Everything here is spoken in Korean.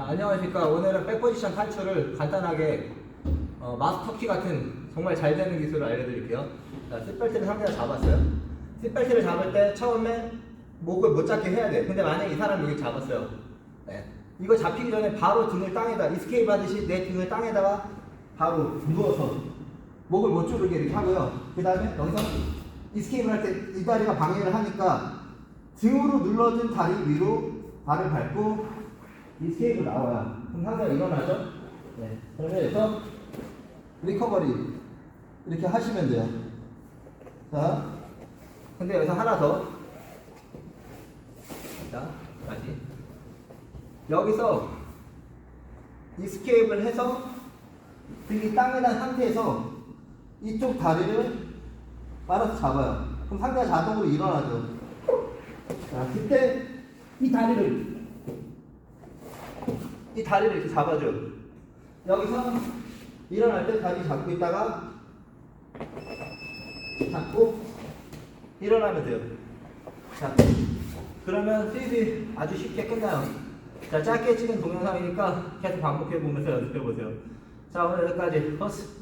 자, 안녕하십니까. 오늘은 백포지션 탈출을 간단하게 어, 마스터키 같은 정말 잘 되는 기술을 알려드릴게요. 자, 싯벨트를 상대가 잡았어요. 싯벨트를 잡을 때 처음에 목을 못 잡게 해야 돼. 근데 만약에 이 사람이 이걸 잡았어요. 네. 이거 잡히기 전에 바로 등을 땅에다, 이스케이프 하듯이 내 등을 땅에다가 바로 누워서 목을 못 조르게 이렇게 하고요. 그 다음에 여기서 이스케이프 할때 이 다리가 방해를 하니까 등으로 눌러진 다리 위로 발을 밟고 이스케이프 나와요. 그럼 상대가 일어나죠? 네. 그러면 여기서 리커버리 이렇게 하시면 돼요. 자, 근데 여기서 하나 더. 자, 다시. 여기서 이스케이프를 해서 등이 땅에 난 상태에서 이쪽 다리를 빨아서 잡아요. 그럼 상대가 자동으로 일어나죠. 자, 그때 이 다리를 이 다리를 이렇게 잡아줘. 여기서 일어날 때 다리 잡고 있다가 잡고 일어나면 돼요. 자, 그러면 수입이 아주 쉽게 끝나요. 자, 짧게 찍은 동영상이니까 계속 반복해 보면서 연습해 보세요. 자, 오늘 여기까지. 버스.